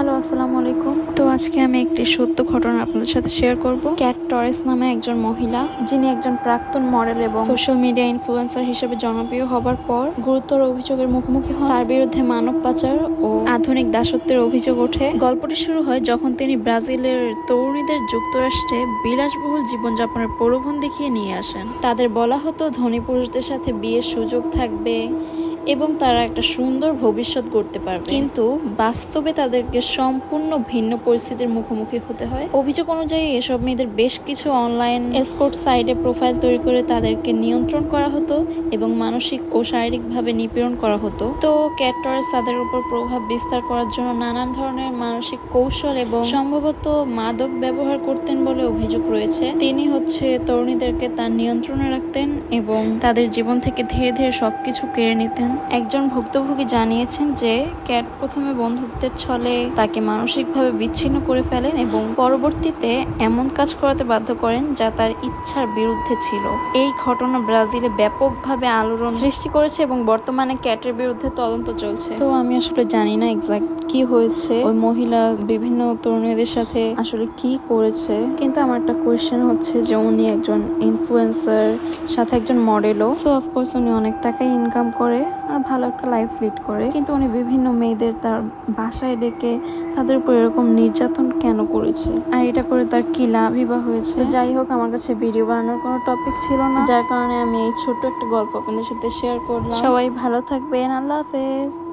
Hello, আসসালামু আলাইকুম। তো আজকে আমি একটি সত্য ঘটনা আপনাদের সাথে শেয়ার করব। ক্যাট টরেস নামে একজন মহিলা, যিনি একজন প্রাক্তন মডেল এবং সোশ্যাল মিডিয়া ইনফ্লুয়েন্সার হিসেবে জনপ্রিয় হবার পর গুরুতর অভিযোগের মুখোমুখি হন। তার বিরুদ্ধে মানব পাচার ও আধুনিক দাসত্বের অভিযোগ ওঠে। গল্পটি শুরু হয় যখন তিনি ব্রাজিলের তরুণীদের যুক্তরাষ্ট্রে বিলাসবহুল জীবনযাপনের প্রলোভন দেখিয়ে নিয়ে আসেন। তাদের বলা হতো, ধনী পুরুষদের সাথে বিয়ের সুযোগ থাকবে এবং তারা একটা সুন্দর ভবিষ্যৎ গড়তে পারবে। কিন্তু বাস্তবে তাদেরকে সম্পূর্ণ ভিন্ন পরিস্থিতির মুখোমুখি হতে হয়। অভিযোগ অনুযায়ী এসব মেয়েদের বেশ কিছু অনলাইন এসকোর্ট সাইটে প্রোফাইল তৈরি করে তাদেরকে নিয়ন্ত্রণ করা হতো এবং মানসিক ও শারীরিকভাবে নিপীড়ন করা হতো। তো ক্যাটরার্স তাদের উপর প্রভাব বিস্তার করার জন্য নানান ধরনের মানসিক কৌশল এবং সম্ভবত মাদক ব্যবহার করতেন বলে অভিযোগ রয়েছে। তিনি হচ্ছে তরুণীদেরকে তার নিয়ন্ত্রণে রাখতেন এবং তাদের জীবন থেকে ধীরে ধীরে সবকিছু কেড়ে নিতেন। একজন ভুক্তভোগী জানিয়েছেন যে, ক্যাট প্রথমে বন্ধুত্বের ছলে তাকে মানসিকভাবে বিচ্ছিন্ন করে ফেলেন এবং পরবর্তীতে এমন কাজ করাতে বাধ্য করেন যা তার ইচ্ছার বিরুদ্ধে ছিল। এই ঘটনা ব্রাজিলে ব্যাপকভাবে আলোড়ন সৃষ্টি করেছে এবং বর্তমানে ক্যাটের বিরুদ্ধে তদন্ত চলছে। তো আমি আসলে জানি না এক্সাক্ট কি হয়েছে, ওই মহিলা বিভিন্ন তরুণীদের সাথে আসলে কি করেছে, কিন্তু আমার একটা কোয়েশ্চেন হচ্ছে যে উনি একজন ইনফ্লুয়েন্সার সাথে একজন মডেলও সো অফকোর্স উনি অনেক টাকা ইনকাম করে ভালো একটা লাইফ লিড করে। কিন্তু উনি বিভিন্ন মেয়েদের তার বাসায় ডেকে তাদের উপর এরকম নির্যাতন কেন করেছে? আর এটা করে তার কি লাভই বা হয়েছে। যাই হোক, আমার কাছে ভিডিও বানানোর কোনো টপিক ছিল না। যার কারণে আমি এই ছোট্ট একটা গল্প আপনাদের সাথে শেয়ার করলাম। সবাই ভালো থাকবেন। আল্লাহ হাফেজ।